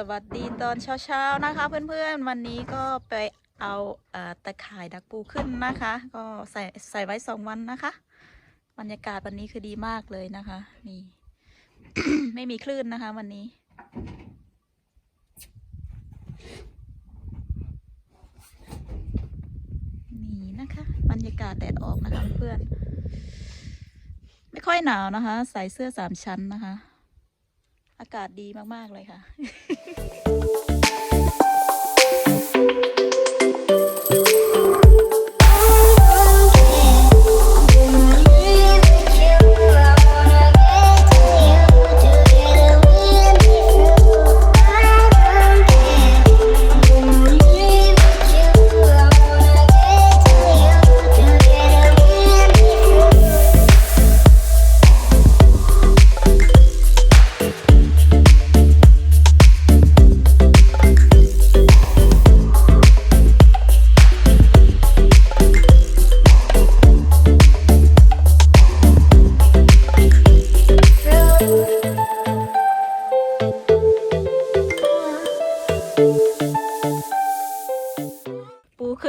สวัสดีตอนเช้าๆนะคะ เพื่อนๆวันนี้ก็ไปเอาเอ่อตะข่ายดักปูขึ้นนะคะ ก็ใส่ใส่ไว้สองวันนะคะ บรรยากาศวันนี้คือดีมากเลยนะคะนี่ ไม่มีคลื่นนะคะวันนี้ นี่นะคะ บรรยากาศแดดออกนะคะเพื่อนไม่ค่อยหนาวนะคะ ใส่เสื้อสามชั้นนะคะ อากาศดีมาก ๆ เลยค่ะ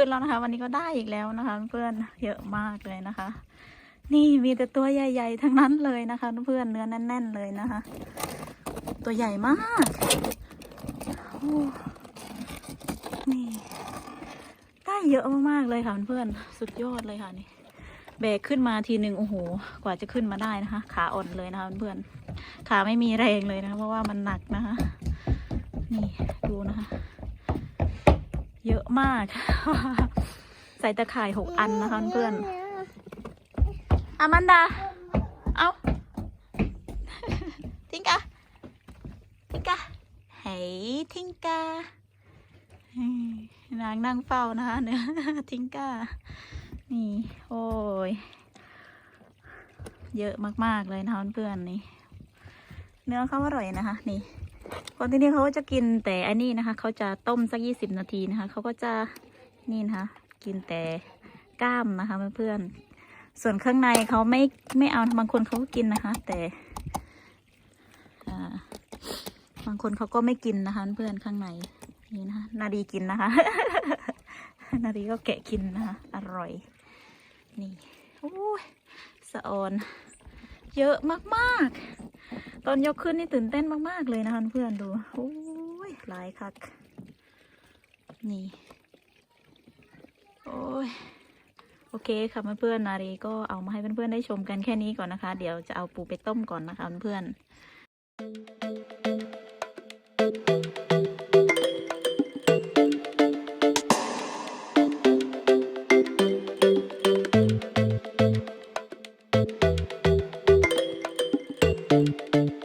ขึ้นแล้วนะคะ วันนี้ก็ได้อีกแล้วนะคะ เพื่อนเยอะมากเลยนะคะ นี่มีแต่ตัวใหญ่ ๆ ทั้งนั้นเลยนะคะเพื่อนเนื้อแน่น ๆ เลยนะคะ ตัวใหญ่มากโอ้นี่ ได้เยอะมากๆเลยค่ะเพื่อนสุดยอดเลยค่ะนี่แบกขึ้นมาทีหนึ่งโอ้โห กว่าจะขึ้นมาได้นะคะ ขาอ่อนเลยนะคะเพื่อนขาไม่มีแรงเลยนะคะเพราะว่ามันหนักนะคะ นี่ดูนะคะ เยอะมาก ใส่ตะข่ายหกอันนะคะเพื่อนอามันดา เอาทิงกาทิงกาเฮ้ยทิงกาอืมนางนั่งเฝ้านะคะเนื้อทิงกานี่ โอ้ย เยอะมากๆเลยนะคะเพื่อนๆนี่ เนื้อเขาอร่อยนะคะ นี่ คนที่นี่เขาก็จะกินแต่อันนี้นะคะ เขาจะต้มสักยี่สิบนาทีนะคะ เขาก็จะนี่นะคะ กินแต่กล้ามนะคะเพื่อนๆ ส่วนข้างในเขาไม่ไม่เอาบางคนเขาก็กินนะคะ แต่บางคนเขาก็ไม่กินนะคะ เพื่อนข้างในนี่นะคะนาดีกินนะคะ นาดีก็แกะกินนะคะ อร่อย นี่โอ้ยสะออน เยอะมากๆ ตอนยกขึ้นนี่ตื่นเต้นมาก ๆ เลยนะคะเพื่อนดู โอ้ยหลายคัก นี่ โอ้ยโอเคค่ะเพื่อนๆนารีก็เอามาให้เพื่อนๆได้ชมกันแค่นี้ก่อนนะคะ เดี๋ยวจะเอาปูไปต้มก่อนนะคะเพื่อนๆ Thank